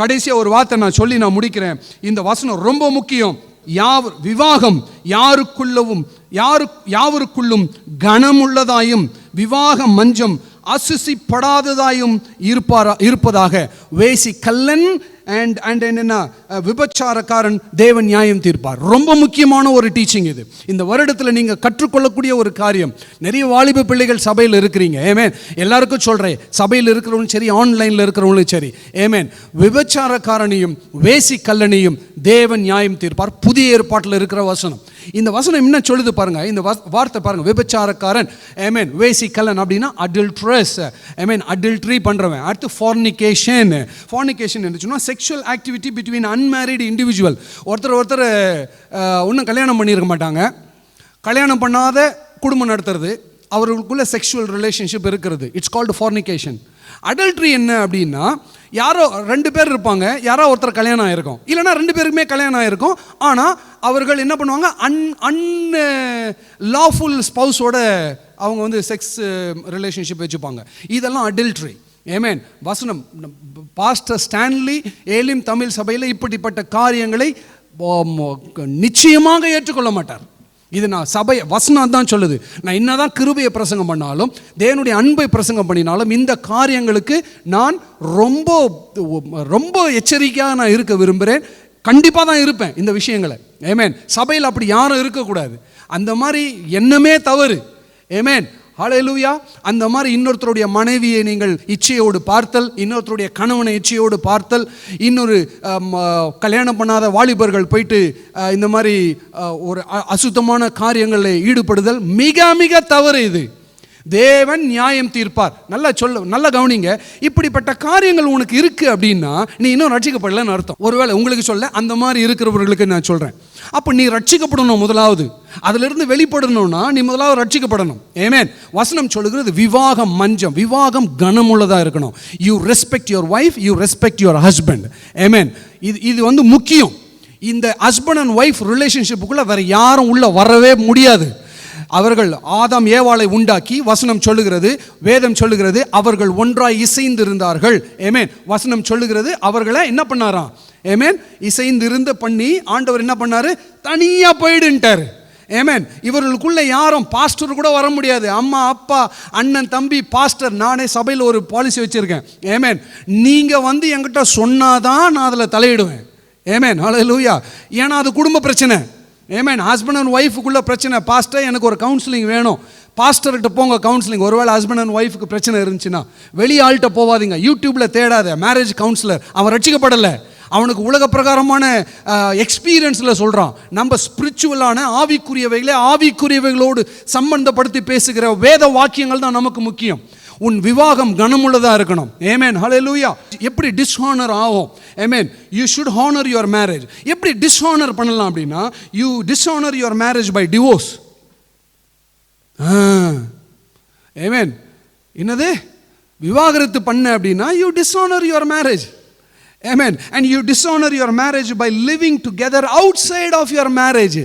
கடைசியாக ஒரு வார்த்தை நான் சொல்லி நான் முடிக்கிறேன். இந்த வசனம் ரொம்ப முக்கியம். யாவ் விவாகம் யாருக்குள்ளவும் யாரு யாவருக்குள்ளும் கனமுள்ளதாயும் விவாக மஞ்சம் அசுசிப்படாததாயும் இருப்பாரா இருப்பதாக. வேசி கல்லன் அண்ட் அண்ட் என்னென்ன விபச்சாரக்காரன் தேவன் நியாயம் தீர்ப்பார். ரொம்ப முக்கியமான ஒரு டீச்சிங் இது. இந்த வருடத்தில் நீங்கள் கற்றுக்கொள்ளக்கூடிய ஒரு காரியம். நிறைய வாலிப பிள்ளைகள் சபையில் இருக்கிறீங்க. ஏமேன் எல்லாருக்கும் சொல்கிறேன் சபையில் இருக்கிறவங்களும் சரி ஆன்லைனில் இருக்கிறவங்களும் சரி. ஏமேன் விபச்சாரக்காரனையும் வேசி கல்லனையும் தேவன் நியாயம் தீர்ப்பார். புதிய ஏற்பாட்டில் இருக்கிற வசனம். இந்த வசனம் என்ன சொல்லுது பாருங்க? இந்த வார்த்தை பாருங்க. விபச்சாரக்காரன் ஏமேன் வேசி கலன் அப்படின்னா அடல்ட்ரஸ் ஐமீன் அடல்ட்ரி பண்ணுறவன் அடுத்து ஃபார்னிகேஷன் ஃபார்னிகேஷன் என்ன சொன்னால் sexual activity between unmarried individual ஒருத்தர் ஒருத்தர் ஒன்றும் கல்யாணம் பண்ணியிருக்க மாட்டாங்க. கல்யாணம் பண்ணாத குடும்பம் நடத்துறது. அவர்களுக்குள்ள செக்ஷுவல் ரிலேஷன்ஷிப் இருக்கிறது. இட்ஸ் கால்டு ஃபார்னிகேஷன் அடல்ட்ரி என்ன அப்படின்னா யாரோ ரெண்டு பேர் இருப்பாங்க யாரோ ஒருத்தர் கல்யாணம் ஆயிருக்கும். இல்லைன்னா ரெண்டு பேருக்குமே கல்யாணம் ஆயிருக்கும். ஆனால் அவர்கள் என்ன பண்ணுவாங்க? அன் அன் லாஃபுல் ஸ்பவுஸோட அவங்க வந்து செக்ஸ் ரிலேஷன்ஷிப் வச்சுப்பாங்க. இதெல்லாம் அடல்ட்ரி ஏமேன் வசனம். பாஸ்டர் ஸ்டான்லி ஏலிம் தமிழ் சபையில் இப்படிப்பட்ட காரியங்களை நிச்சயமாக ஏற்றுக்கொள்ள மாட்டார். இது நான் சபை வசனம் தான் சொல்லுது. நான் என்னதான் கிருபையை பிரசங்கம் பண்ணாலும் தேவனுடைய அன்பை பிரசங்கம் பண்ணினாலும் இந்த காரியங்களுக்கு நான் ரொம்ப ரொம்ப எச்சரிக்கையாக நான் இருக்க விரும்புகிறேன். கண்டிப்பாக தான் இருப்பேன் இந்த விஷயங்களை. ஏமேன் சபையில் அப்படி யாரும் இருக்கக்கூடாது. அந்த மாதிரி என்னமே தவறு. ஏமேன் ஹalleluya. அந்த மாதிரி இன்னொருத்தருடைய மனைவியை நீங்கள் இச்சையோடு பார்த்தல் இன்னொருத்தருடைய கணவனை இச்சையோடு பார்த்தல் இன்னொரு கல்யாணம் பண்ணாத வாலிபர்கள் போயிட்டு இந்த மாதிரி ஒரு அ- அசுத்தமான காரியங்களில் ஈடுபடுதல் மிக மிக தவறு இது. தேவன் நியாயம் தீர்ப்பார். நல்லா சொல்ல நல்லா கவனிங்க. இப்படிப்பட்ட காரியங்கள் உனக்கு இருக்கு அப்படின்னா நீ இன்னும் ரட்சிக்கப்படலன்னு அர்த்தம். ஒருவேளை உங்களுக்கு சொல்ல அந்த மாதிரி இருக்கிறவர்களுக்கு நான் சொல்றேன். அப்போ நீ ரட்சிக்கப்படணும் முதலாவது. அதிலிருந்து வெளிப்படணும்னா நீ முதலாவது ரட்சிக்கப்படணும். ஏமேன் வசனம் சொல்லுகிறது விவாகம் மஞ்சம். விவாகம் கனமுள்ளதாக இருக்கணும். You respect your wife you respect your husband amen இது இது வந்து முக்கியம். இந்த ஹஸ்பண்ட் அண்ட் ஒய்ஃப் ரிலேஷன்ஷிப்புக்குள்ளே வேறு யாரும் உள்ளே வரவே முடியாது. அவர்கள் ஆதாம் ஏவாளை உண்டாக்கி வசனம் சொல்லுகிறது வேதம் சொல்லுகிறது அவர்கள் ஒன்றாய் இசைந்திருந்தார்கள். ஏமேன் வசனம் சொல்லுகிறது அவர்களை என்ன பண்ணாராம்? ஏமேன் இசைந்திருந்த பண்ணி ஆண்டவர் என்ன பண்ணாரு? தனியாக போயிடுன்ட்டார். ஏமேன் இவர்களுக்குள்ள யாரும் பாஸ்டர் கூட வர முடியாது. அம்மா அப்பா அண்ணன் தம்பி பாஸ்டர் நானே சபையில் ஒரு பாலிசி வச்சுருக்கேன். ஏமேன் நீங்கள் வந்து என்கிட்ட சொன்னாதான் நான் அதில் தலையிடுவேன். ஏமேன் ஹalleluya ஏன்னா அது குடும்ப பிரச்சனை. ஏமேன் ஹஸ்பண்ட் அண்ட் ஒய்ஃபுக்குள்ள பிரச்சனை. பாஸ்டர் எனக்கு ஒரு கவுன்சிலிங் வேணும். பாஸ்டர்கிட்ட போங்க கவுன்சிலிங் ஒருவேளை ஹஸ்பண்ட் அண்ட் ஒய்ஃபுக்கு பிரச்சனை இருந்துச்சுன்னா வெளியே ஆள்கிட்ட போவாதீங்க. யூடியூப்பில் தேடாத மேரேஜ் கவுன்சிலர் அவன் ரட்சிக்கப்படலை. அவனுக்கு உலக பிரகாரமான எக்ஸ்பீரியன்ஸில் சொல்கிறான் நம்ம ஸ்பிரிச்சுவலான ஆவிக்குரியவைகளை ஆவிக்குரியவைகளோடு சம்பந்தப்படுத்தி பேசுகிற வேத வாக்கியங்கள் தான் நமக்கு முக்கியம். உன் விவாகம் கனமுள்ளதாக இருக்கணும். ஏமேன் ஹalleluya எப்படி டிஸ்ஹானர் ஆகும்? Amen you should honour your marriage எப்படி டிஸ்ஹானர் பண்ணலாம் அப்படின்னா you dishonour your marriage by divorce amen என்னது? விவாகரத்து பண்ண அப்படின்னா you dishonour your marriage amen and you dishonour your marriage by living together outside of your marriage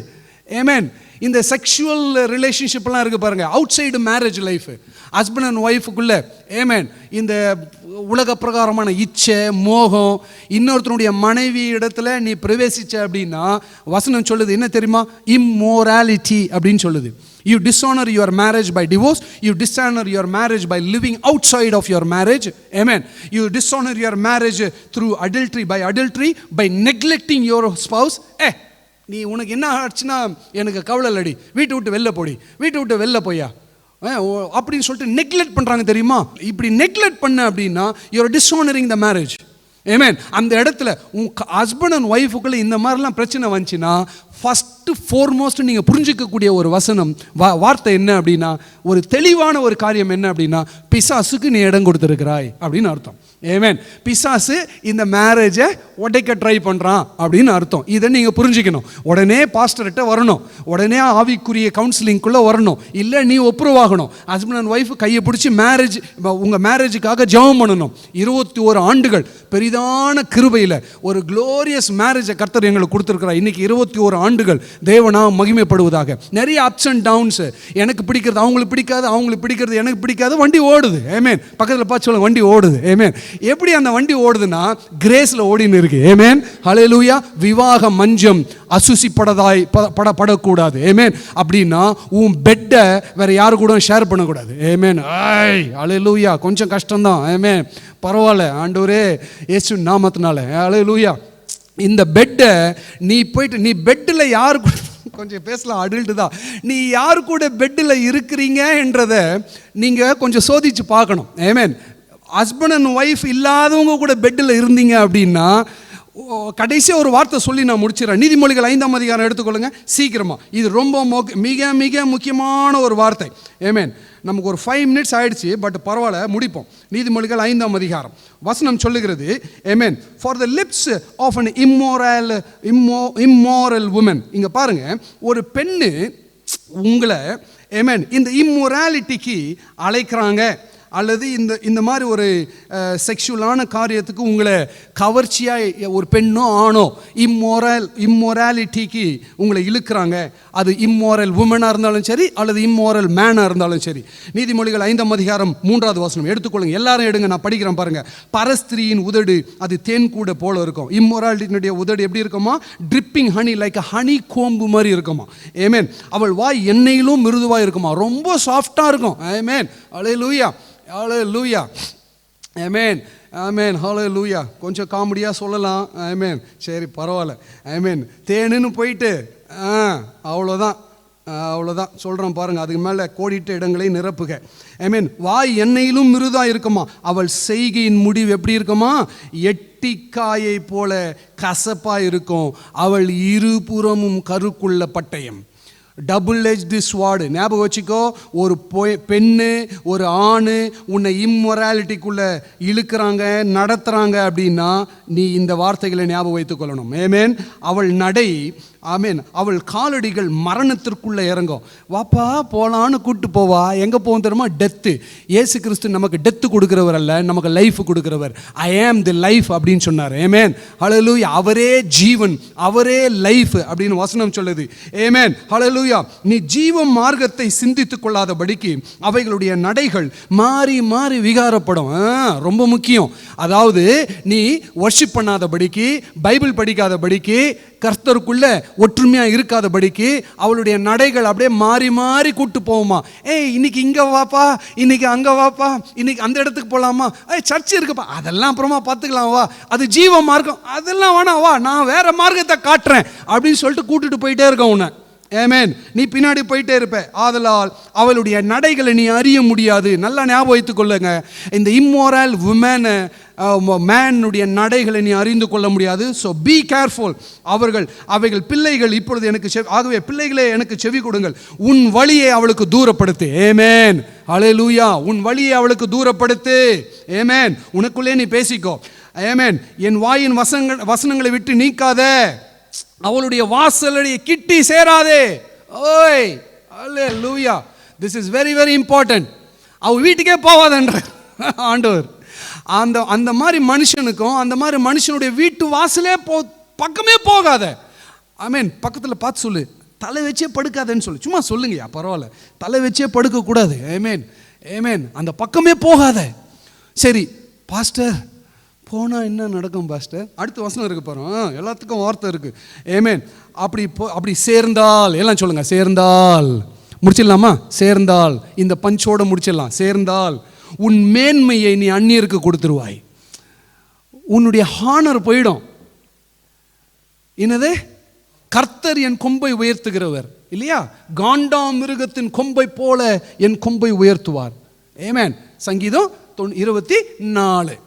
amen இந்த sexual ரிலேஷன்ஷிப்லாம் இருக்குது பாருங்கள் outside marriage life husband and ஒய்ஃபுக்குள்ளே amen இந்த உலக பிரகாரமான இச்சை மோகம் இன்னொருத்தனுடைய மனைவி இடத்துல நீ பிரவேசிச்ச அப்படின்னா வசனம் சொல்லுது என்ன தெரியுமா இம்மோராலிட்டி அப்படின்னு சொல்லுது you dishonour your marriage by divorce you dishonour your marriage by living outside of your marriage amen you dishonour your marriage through adultery by adultery by neglecting your spouse ஏ நீ உனக்கு என்ன ஆச்சுன்னா எனக்கு கவலை இல்லடி வீட்டை விட்டு வெளில போடி. வீட்டை விட்டு வெளில போயா ஓ- அப்படின்னு சொல்லிட்டு நெக்லெக்ட் பண்ணுறாங்க தெரியுமா? இப்படி நெக்லெக்ட் பண்ண அப்படின்னா யூஆர் டிஸ்ஓனரிங் த மேரேஜ் ஏமேன் அந்த இடத்துல உன் ஹஸ்பண்ட் அண்ட் ஒய்ஃபுக்குள்ள இந்த மாதிரிலாம் பிரச்சனை வந்துச்சுன்னா ஃபஸ்ட்டு ஃபோர்மோஸ்ட் நீங்கள் புரிஞ்சிக்கக்கூடிய ஒரு வசனம் வா வார்த்தை என்ன அப்படின்னா ஒரு தெளிவான ஒரு காரியம் என்ன அப்படின்னா பிசாசுக்கு நீ இடம் கொடுத்துருக்கிறாய் அப்படின்னு அர்த்தம். ஏமேன் பிசாசு இந்த மேரேஜை உடைக்க ட்ரை பண்ணுறான் அப்படின்னு அர்த்தம். இதை நீங்கள் புரிஞ்சுக்கணும். உடனே பாஸ்டர்கிட்ட வரணும். உடனே ஆவிக்குரிய கவுன்சிலிங்குள்ளே வரணும். இல்லை நீ ஒப்புரவாகணும் ஹஸ்பண்ட் அண்ட் ஒய்ஃப் கையை பிடிச்சி மேரேஜ் உங்கள் மேரேஜுக்காக ஜெபம் பண்ணணும். இருபத்தி ஒரு ஆண்டுகள் பெரிதான கிருபையில் ஒரு க்ளோரியஸ் மேரேஜை கர்த்தர் எங்களுக்கு கொடுத்துருக்குறா இன்னைக்கு இருபத்தி ஒரு ஆண்டுகள் தேவனா மகிமைப்படுவதாக. நிறைய அப்ஸ் அண்ட் டவுன்ஸ் எனக்கு பிடிக்கிறது அவங்களுக்கு பிடிக்காது அவங்களுக்கு பிடிக்கிறது எனக்கு பிடிக்காது வண்டி ஓடுது. ஏமேன் பக்கத்தில் பார்த்து சொல்லுங்க வண்டி ஓடுது. ஏமேன் எப்படி அந்த வண்டி ஓடுதுன்னா கிரேஸில் ஓடின்னு இருக்கு. ஏமேன் ஹலெலூயா விவாக மஞ்சம் அசுசிப்படதாய் பட படக்கூடாது. ஏமேன் அப்படின்னா உன் பெட்டை வேற யாரு கூட ஷேர் பண்ணக்கூடாது. ஏமேன் ஐய் அலையலூயா கொஞ்சம் கஷ்டம்தான். ஏமேன் பரவாயில்ல ஆண்டவரே ஏசு நாமத்தினால. அலையலூயா இந்த பெட்டை நீ போயிட்டு நீ பெட்டில் யார் கூட கொஞ்சம் பேசலாம் அடல்ட்டு தான். நீ யார் கூட பெட்டில் இருக்கிறீங்க என்றதை நீங்கள் கொஞ்சம் சோதிச்சு பார்க்கணும். ஏமேன் ஹஸ்பண்ட் அண்ட் ஒய்ஃப் இல்லாதவங்க கூட பெட்டில் இருந்தீங்க அப்படின்னா கடைசியாக ஒரு வார்த்தை சொல்லி நான் முடிச்சிடறேன். நீதிமொழிகள் ஐந்தாம் அதிகாரம் எடுத்துக்கொள்ளுங்க. சீக்கிரமாக இது ரொம்ப மிக மிக முக்கியமான ஒரு வார்த்தை. ஏமேன் நமக்கு ஒரு ஃபைவ் மினிட்ஸ் ஆயிடுச்சு பட் பரவாயில்ல முடிப்போம். நீதிமொழிகள் ஐந்தாம் அதிகாரம். வசனம் சொல்லுகிறது amen for the lips of an immoral immo immoral woman இங்கே பாருங்கள் ஒரு பெண்ணு உங்களை ஏமேன் இந்த இம்மொராலிட்டிக்கு அழைக்கிறாங்க. அல்லது இந்த இந்த மாதிரி ஒரு செக்ஷுவலான காரியத்துக்கு உங்களை கவர்ச்சியாக ஒரு பெண்ணோ ஆணோ இம்மோரல் இம்மொராலிட்டிக்கு உங்களை இழுக்கிறாங்க. அது இம்மோரல் உமனாக இருந்தாலும் சரி அல்லது இம்மோரல் மேனாக இருந்தாலும் சரி. நீதிமொழிகள் ஐந்தாம் அதிகாரம் மூன்றாவது வசனம் எடுத்துக்கொள்ளுங்க. எல்லாரும் எடுங்க நான் படிக்கிறேன் பாருங்கள் பரஸ்திரியின் உதடு அது தேன் கூட போல இருக்கும். இம்மொராலிட்டினுடைய உதடு எப்படி இருக்குமா? Dripping honey like honey comb மாதிரி இருக்குமா? ஏமேன் அவள் வாய் எண்ணெயிலும் மிருதுவாக இருக்குமா? ரொம்ப சாஃப்டாக இருக்கும். ஏமேன் அலே லூயா அலே லூயா ஐமேன் ஆமேன் ஹலோ லூயா கொஞ்சம் காமெடியாக சொல்லலாம். ஐமேன் சரி பரவாயில்ல. ஆமேன் தேனுன்னு போயிட்டு ஆ அவ்வளோதான் அவ்வளோதான் சொல்கிறோம் பாருங்கள் அதுக்கு மேலே கோடிட்ட இடங்களை நிரப்புக. ஐ வாய் எண்ணெயிலும் மிருதாக இருக்குமா? அவள் செய்கையின் முடிவு எப்படி இருக்குமா? எட்டிக்காயை போல கசப்பாக இருக்கும். அவள் இருபுறமும் கருக்குள்ள பட்டயம். டபுள் எஜ்டு ஸ்வாடு ஞாபகம் வச்சுக்கோ ஒரு பெண்ணு ஒரு ஆண் உன்னை இம்மொராலிட்டிக்குள்ளே இழுக்கிறாங்க நடத்துகிறாங்க அப்படின்னா நீ இந்த வார்த்தைகளை ஞாபகம் வைத்துக்கொள்ளணும் ஏமேன் அவள் நடை ஆமேன். அவள் காலடிகள் மரணத்திற்குள்ளே இறங்கும். வாப்பா போலான்னு கூப்பிட்டு போவா. எங்கே போகும் தெரியுமா? டெத்து ஏசு கிறிஸ்து நமக்கு டெத்து கொடுக்குறவர் அல்ல நமக்கு லைஃப் கொடுக்குறவர். ஐ ஆம் தி லைஃப் அப்படின்னு சொன்னார். ஏமேன் ஹலலூயா அவரே ஜீவன் அவரே லைஃப் அப்படின்னு வசனம் சொல்லுது. ஏமேன் ஹலலூயா நீ ஜீவ மார்க்கத்தை சிந்தித்துக் கொள்ளாதபடிக்கு அவைகளுடைய நடைகள் மாறி மாறி விகாரப்படும். ஆ, ரொம்ப முக்கியம். அதாவது நீ ஒர்ஷிப் பண்ணாதபடிக்கு பைபிள் படிக்காதபடிக்கு கர்த்தருக்குள்ள ஒற்றுமையாக இருக்காதபடிக்கு அவளுடைய நடைகள் அப்படியே மாறி மாறி கூட்டு போகுமா? ஏய் இன்னைக்கு இங்கே வாப்பா இன்னைக்கு அங்கே வாப்பா இன்னைக்கு அந்த இடத்துக்கு போகலாமா ஏய் சர்ச் இருக்குப்பா. அதெல்லாம் அப்புறமா பார்த்துக்கலாம் வா. அது ஜீவ மார்க்கம். அதெல்லாம் வேணாம் வா. நான் வேற மார்க்கத்தை காட்டுறேன் அப்படின்னு சொல்லிட்டு கூட்டுட்டு போயிட்டே இருக்கேன் உன்னை. ஏமேன் நீ பின்னாடி போயிட்டே இருப்ப. ஆதலால் அவளுடைய நடைகளை நீ அறிய முடியாது. நல்லா ஞாபகம் வைத்துக் கொள்ளுங்க. இந்த இம்மோரல் உமனை மேனுடைய நடைகளை நீ அறிந்து கொள்ள முடியாது. ஸோ பி கேர்ஃபுல் அவர்கள் அவைகள் பிள்ளைகள் இப்பொழுது எனக்கு செவி ஆகவே பிள்ளைகளே எனக்கு செவி கொடுங்கள். உன் வழியை அவளுக்கு தூரப்படுத்து. ஏமேன் அலே லூயா உன் வழியை அவளுக்கு தூரப்படுத்து. ஏமேன் உனக்குள்ளே நீ பேசிக்கோ. ஏமேன் என் வாயின் வசங்கள் வசனங்களை விட்டு நீக்காத. அவளுடைய வாசலுடைய கிட்டி சேராதே. ஓய் hallelujah this is very very important அவள் வீட்டுக்கே போவாதன்ற ஆண்டவர். அந்த அந்த மாதிரி மனுஷனுக்கும் அந்த மாதிரி மனுஷனுடைய வீட்டு வாசலே போ பக்கமே போகாத. ஐ மீன் பக்கத்தில் பார்த்து சொல்லு. தலை வச்சே படுக்காதேன்னு சொல்லு. சும்மா சொல்லுங்கய்யா பரவாயில்ல. தலை வச்சே படுக்கக்கூடாது. ஏமேன் ஏமேன் அந்த பக்கமே போகாத. சரி பாஸ்டர் போனால் என்ன நடக்கும் பாஸ்டர் அடுத்த வசனம் இருக்கு பாரு. எல்லாத்துக்கும் வார்த்தை இருக்குது ஏமேன் அப்படி போ அப்படி சேர்ந்தால் எல்லாம் சொல்லுங்கள் சேர்ந்தால். முடிச்சிடலாமா? சேர்ந்தால். இந்த பஞ்சோட முடிச்சிடலாம். சேர்ந்தால். உன் மேன்மையை நீ அந்நியருக்கு கொடுத்துருவாய். உன்னுடைய ஹானர் போயிடும். என்னது? கர்த்தர் என் கொம்பை உயர்த்துகிறவர். இல்லையா? காண்டா மிருகத்தின் கொம்பை போல என் கொம்பை உயர்த்துவார். ஏமேன் சங்கீதம் தொண் இருபத்தி நாலு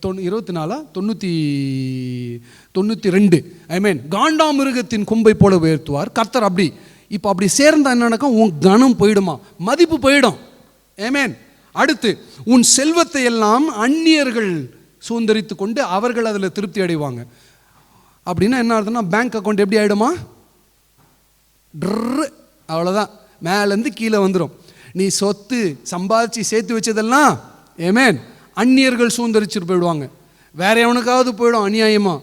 தொண்ணூ இருபத்தி நாலா தொண்ணூற்றி தொண்ணூற்றி ரெண்டு. ஐ மீன் காண்டா மிருகத்தின் கொம்பை போல உயர்த்துவார். கர்த்தர் அப்படி இப்போ அப்படி சேர்ந்தா என்ன நடக்கும் உன் கனம் போயிடுமா? மதிப்பு போயிடும். ஏமேன் அடுத்து உன் செல்வத்தை எல்லாம் அந்நியர்கள் சுதந்திரித்து கொண்டு அவர்கள் அதில் திருப்தி அடைவாங்க. அப்படின்னா என்ன அர்த்தம்னா பேங்க் அக்கௌண்ட் எப்படி ஆகிடுமா ட்ரு அவ்வளோதான் மேலேருந்து கீழே வந்துடும் நீ சொத்து சம்பாதிச்சு சேர்த்து வச்சதெல்லாம் ஏமேன் அந்நியர்கள் சுதந்திரிச்சுட்டு போயிடுவாங்க. வேற எவனுக்காவது போயிடும் அநியாயமா.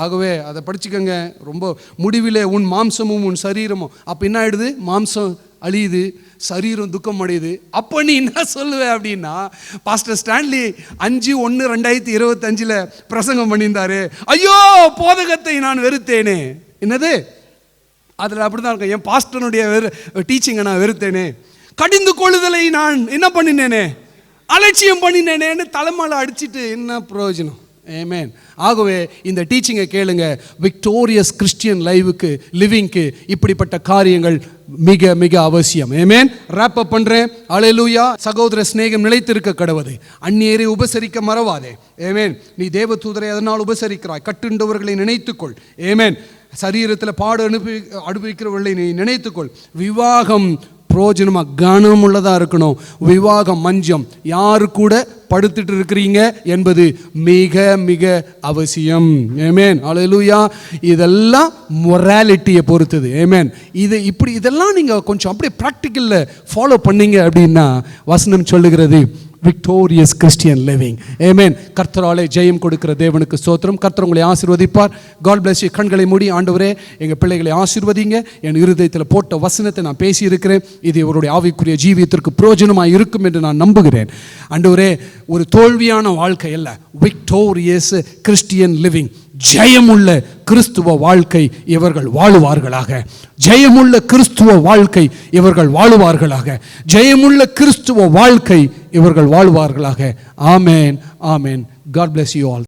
ஆகவே அதை படிச்சுக்கோங்க. ரொம்ப முடிவிலே உன் மாம்சமும் உன் சரீரமும். அப்போ என்ன ஆகிடுது மாம்சம் அழியுது. சரீரம் துக்கம் அடையுது அப்போ நீ என்ன சொல்லுவேன் அப்படின்னா பாஸ்டர் ஸ்டான்லி அஞ்சு ஒன்று ரெண்டாயிரத்தி இருபத்தஞ்சில் பிரசங்கம் பண்ணியிருந்தாரு. ஐயோ போதகத்தை நான் வெறுத்தேனே. என்னது? அதில் அப்படி தான் இருக்கும். என் பாஸ்டனுடைய வெறு டீச்சிங்கை நான் வெறுத்தேனே. கடிந்து கொள்ளுதலை நான் என்ன பண்ணினேனே? அலட்சியம் பண்ணினேனேன்னு தலைமையில் அடிச்சிட்டு என்ன பிரயோஜனம்? ஏமேன் ஆகவே இந்த டீச்சிங்கை கேளுங்க. விக்டோரியஸ் கிறிஸ்டியன் லைவுக்கு லிவிங்க்கு இப்படிப்பட்ட காரியங்கள் மிக மிக அவசியம். ஏமேன் ரேப் அப் பண்ணுறேன் அலையலூயா சகோதர சிநேகம் நிலைத்திருக்க கடவுது அந்நியரை உபசரிக்க மறவாதே. ஏமேன் நீ தேவ தூதரை அதனால் உபசரிக்கிறாய்? கட்டுண்டவர்களை நினைத்துக்கொள். ஏமேன் சரீரத்தில் பாடு அனுபவி அனுபவிக்கிறவர்களை நீ நினைத்துக்கொள். விவாகம் பிரோஜனமாக கனமுள்ளதாக இருக்கணும். விவாகம் மஞ்சம். யாரு கூட படுத்துட்டு இருக்கிறீங்க என்பது மிக மிக அவசியம். ஏமேன் அழலுயா இதெல்லாம் மொராலிட்டியை பொறுத்தது. ஏமேன் இது இப்படி இதெல்லாம் நீங்கள் கொஞ்சம் அப்படியே ப்ராக்டிக்கலில் ஃபாலோ பண்ணீங்க அப்படின்னா வசனம் சொல்லுகிறது விக்டோரியஸ் கிறிஸ்டியன் லிவிங் ஏமேன் கர்த்தராலே ஜெயம் கொடுக்கிற தேவனுக்கு சோத்திரம் கர்த்தர் உங்களை ஆசீர்வதிப்பார். காட் பிளஸ் யூ கண்களை மூடி ஆண்டவரே எங்கள் பிள்ளைகளை ஆசீர்வதிங்க. என் இருதயத்தில் போட்ட வசனத்தை நான் பேசியிருக்கிறேன். இது இவருடைய ஆவிக்குரிய ஜீவியத்திற்கு பிரயோஜனமாக இருக்கும் என்று நான் நம்புகிறேன். ஆண்டவரே ஒரு தோல்வியான வாழ்க்கை அல்ல. விக்டோரியஸ் கிறிஸ்டியன் லிவிங் ஜெயமுள்ள கிறிஸ்துவ வாழ்க்கை இவர்கள் வாழுவார்களாக. ஜெயமுள்ள கிறிஸ்துவ வாழ்க்கை இவர்கள் வாழுவார்களாக. ஜெயமுள்ள கிறிஸ்துவ வாழ்க்கை இவர்கள் வாழ்வார்களாக. Amen amen. God bless you all